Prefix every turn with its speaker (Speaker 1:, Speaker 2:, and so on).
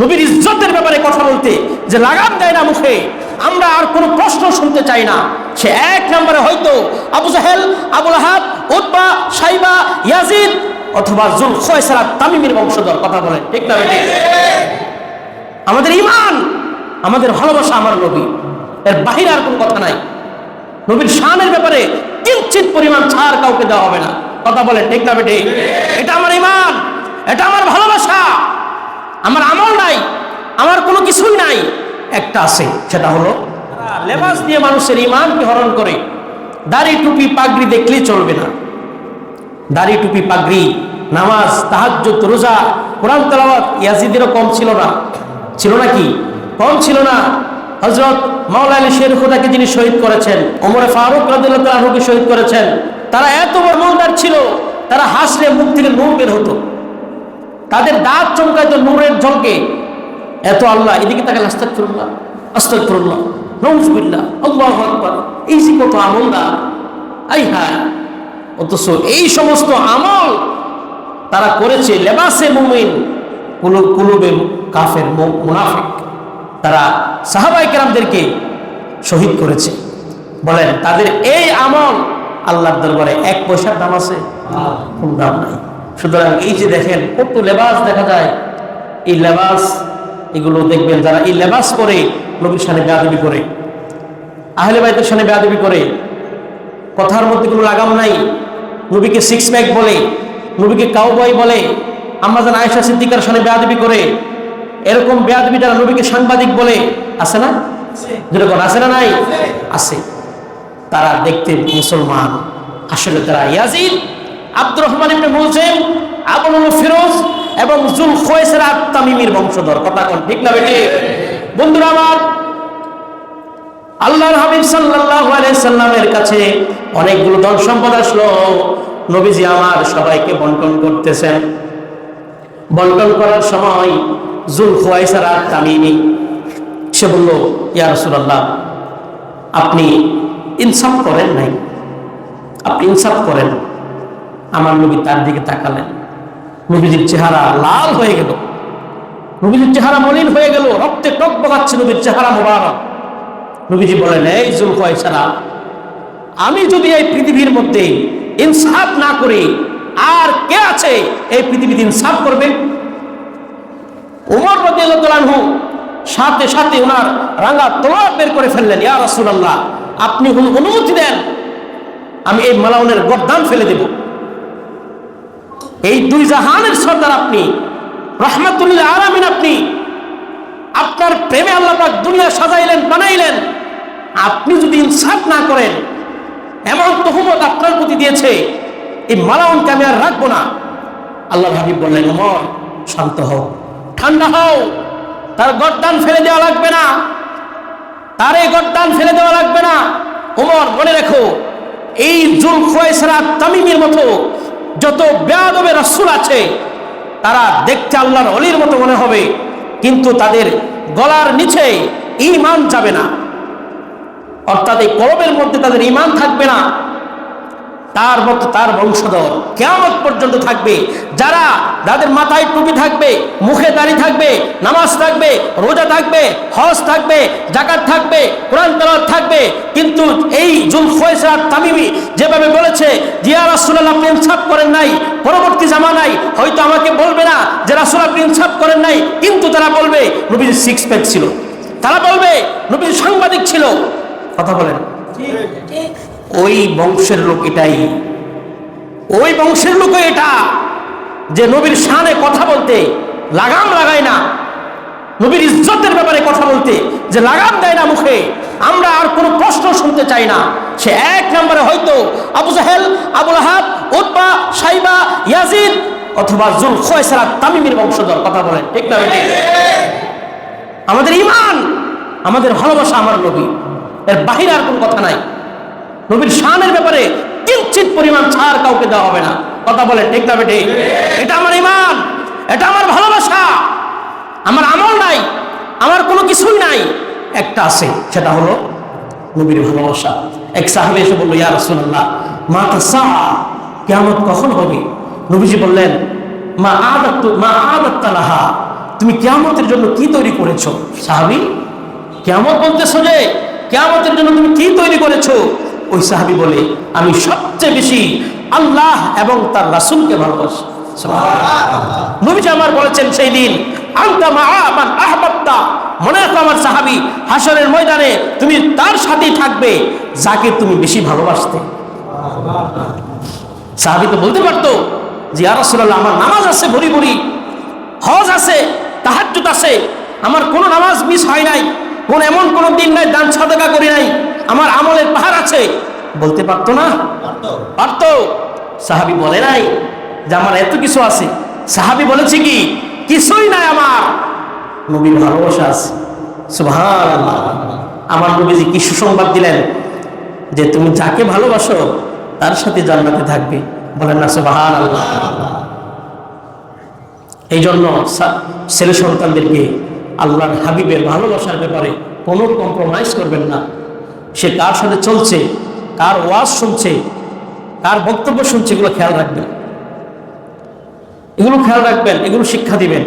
Speaker 1: নবীর ইজ্জতের ব্যাপারে কথা বলতে যে লাগাম দেয় না মুখে, আমরা আর কোনো প্রশ্ন শুনতে চাই না। সে এক নম্বরে হয়তো আবু জাহেল, আবুল আহাব উদ্বা সাইবা, ইয়াজিদ অথবা জুল খয়সারা তামিমের বংশধর, কথা বলেন, ঠিক না আমাদের ইমান আমাদের ভালোবাসা আমার নবী। এর বাহিরে আর কোনো কথা নাই। নবীর শানের ব্যাপারে কিঞ্চিত পরিমাণ ছাড় কাউকে দেওয়া হবে না। কথা বলেন, ঠিক না এটা আমার ইমান এটা আমার ভালোবাসা। আমার আমল নাই, আমার কোনো কিছুই নাই। একটা আছে, সেটা হলো লেবাস দিয়ে মানুষের ইমানকে হরণ করে। দাড়ি, টুপি, পাগড়ি দেখলেই চলবে না। দাড়ি, টুপি, পাগড়ি, নামাজ, তাহাজ্জুদ, রোজা, কোরআন, তেলাওয়াত ইয়াজিদেরও কম ছিল না। ছিল নাকি কম ছিল না। হজরত মাওলা আলী শের খুদাকে যিনি শহীদ করেছেন, ওমরে ফারুক রাদিল্লাহ তালুকে শহীদ করেছেন, তারা এত বড় মলদার ছিল, তারা হাসলে মুখ থেকে নূর বের হতো। তাদের দাঁত চমকাইতো নূরের ঝলকে এত আল্লাহ, এদিকে তাকে আস্তাক ফিরুল্লাহ আস্তাক ফিরুল্লাহ নৌজবিল্লাহ আল্লাহ আকবার। এই যে কত আমল না। আই হ্যাঁ। অথচ এই সমস্ত আমল তারা করেছে লেবাসে মুমিন, কুলু, কুলুবে কাফের মুনাফিক। তারা সাহাবাই কেরামদেরকে শহীদ করেছে। বলেন, তাদের এই আমল আল্লাহর দরবারে এক পয়সার দাম আছে? কোন দাম নাই। সুতরাং এই যে দেখেন, কত লেবাস দেখা যায়। এই লেবাস, এগুলো দেখবেন যারা এই লেবাস করে নবীর সামনে বেয়াদবি করে। আহলে বাইতের সামনে বেয়াদবি করে। কথার মধ্যে কোনো লাগাম নাই। নবীকে সিক্স প্যাক বলে, নবীকে কাউবয় বলে আমাজন আয়েশা সিদ্দিকার সামনে বেয়াদবি করে, এরকম বেয়াদবি যারা নবীকে সাংবাদিক বলে, আছে না? যেরকম আছে না নাই? আছে। তারা দেখতে মুসলমান। আসলে তারা Yazid Abdur Rahman ibn Muljam Abul Firoz এবং জুল খোয়েসের তামিমির বংশধর। কথা কোন ঠিক না বেটি বন্ধুরা আমার, আল্লাহর হাবিব সাল্লাল্লাহু আলাইহি সাল্লামের কাছে অনেকগুলো ধন সম্পদ আসলো। নবীজি আমার সবাইকে বন্টন করতেছেন। বন্টন করার সময় জুল খোয়াইসার আর তামিমি সে বলল, ইয়া রাসূলুল্লাহ, আপনি ইনসাফ করেন নাই। আপনি ইনসাফ করেন আমার নবী তার দিকে তাকালেন। নবীজির চেহারা লাল হয়ে গেল। নবীজির চেহারা মলিন হয়ে গেল। রক্তে টক বগাচ্ছে নবীর চেহারা মোবারক। নবীজি বলেন, এই জুলফয়সারা আমি যদি এই পৃথিবীর মধ্যে ইনসাফ না করি, আর কে আছে এই পৃথিবীতে ইনসাফ করবে? উমর রদিয়াল্লাহু সাথে সাথে ওনার রাঙ্গা তলোয়ার বের করে ফেললেন, ইয়া রাসূলুল্লাহ, আপনি অনু- অনুমতি দেন, আমি এই মালাউনের গর্দান ফেলে দেব। এই দুই জাহানের সর্দার আপনি রহমাতুল্লাহ আরামিন আপনি, আপনার প্রেমে আল্লাহ দুনিয়া সাজাইলেন, বানাইলেন। আপনি যদি ইনসাফ না করেন, এমন তহমত আপনার প্রতি দিয়েছে, এই মালাউনকে আমি আর রাখব না। আল্লাহ হাবিব বললেন, ওমর, শান্ত হও, ঠান্ডা হও, তার গরদান ফেলে দেওয়া লাগবে না। তার এই গরদান ফেলে দেওয়া লাগবে না। ওমর, মনে রেখো, এই জুল খোয়েসরা তামিমের মতো যত বেয়াদবে রসুল আছে, তারা দেখতে আল্লাহর অলির মতো মনে হবে, কিন্তু তাদের গলার নিচে ইমান যাবে না। অর্থাৎ এই কলমের মধ্যে তাদের ইমান থাকবে না। তার মতো তার বংশধর কেমন পর্যন্ত থাকবে। যারা তাদের মাথায় টুপি থাকবে, মুখে দাড়ি থাকবে, নামাজ থাকবে, রোজা থাকবে, হজ থাকবে, জাকাত থাকবে, কোরআন তেলাওয়াত থাকবে, কিন্তু এই জুল ফয়সার তামিমি যেভাবে বলেছে জিয়া রাসূলুল্লাহ, আপনি করেন নাই, পরবর্তী জামানায় হয়তো আমাকে বলবে না যে, রাসূল, আপনি ইনসাফ করেন নাই। কিন্তু তারা বলবে নবীজি সিক্স প্যাক ছিল। তারা বলবে নবীজি সাংবাদিক ছিল। কথা বলেন। ওই বংশের লোক এটাই। ওই বংশের লোক এটা যে নবীর শানে কথা বলতে লাগাম লাগায় না, নবীর ইজ্জতের ব্যাপারে কথা বলতে যে লাগাম দেয় না মুখে, আমরা আর কোনো প্রশ্ন শুনতে চাই না। সে এক নম্বরে হয়তো আবু জাহেল, আবুল আহাব উদ্বা সাইবা, ইয়াজিদ অথবা জুল খোয়সারা তামিমের বংশধর, কথা বলেন, ঠিক না আমাদের ইমান আমাদের ভালোবাসা আমার নবী। এর বাহিরে আর কোনো কথা নাই। নবীর শানের ব্যাপারে কিঞ্চিত পরিমাণ ছাড় কাউকে দেওয়া হবে না। কথা বলে, ঠিক না বেটে? এটা আমার ইমান, এটা আমার ভালোবাসা। আমার আমল নাই, আমার কোনো কিছুই নাই। একটা আছে, সেটা হলো নবীর ভালোবাসা। এক সাহাবে এসে বলল, ইয়া রাসূলুল্লাহ, মা তাসা, কিয়ামত কখন হবে? নবীজি বললেন, মা আদাত্তু মা আদাত্তা লাহা, তুমি কেয়ামতের জন্য কি তৈরি করেছ? সাহাবি, কেয়ামত বলতেছো যে কেয়ামতের জন্য তুমি কি তৈরি করেছ? ওই সাহাবি বলে, আমি সবচেয়ে বেশি আল্লাহ এবং তার রাসূলকে ভালোবাসি। আমার বলেছেন সেই দিন, আনতা মাআ মান আমার সাহাবী ময়দানে তুমি তার সাথেই থাকবে, যাকে তুমি বেশি ভালোবাসতে। সাহাবী তো পারতো যে আমার নামাজ আছে আছে আছে। আমার কোনো নামাজ মিস হয় নাই। কোন এমন কোন দিন নাই দান সাদাকা করি নাই। আমার আমলের পাহাড় আছে। বলতে পারতো না? পারতো। সাহাবি বলে নাই যে আমার এত কিছু আছে। সাহাবি বলেছে কি? কিছুই নাই আমার। নবীর ভালোবাসা আছে। আমার নবীজি কি সুসংবাদ দিলেন? যে তুমি যাকে ভালোবাসো তার সাথে জান্নাতে থাকবে। বলেন না সুবহানাল্লাহ। এই জন্য ছেলে সন্তানদেরকে আল্লাহর হাবিবের ভালোবাসার ব্যাপারে কোনো কম্প্রোমাইজ করবেন না। সে কার সাথে চলছে, কার ওয়াজ শুনছে, কার বক্তব্য শুনছে, এগুলো খেয়াল রাখবেন। এগুলো খেয়াল রাখবেন, এগুলো শিক্ষা দিবেন।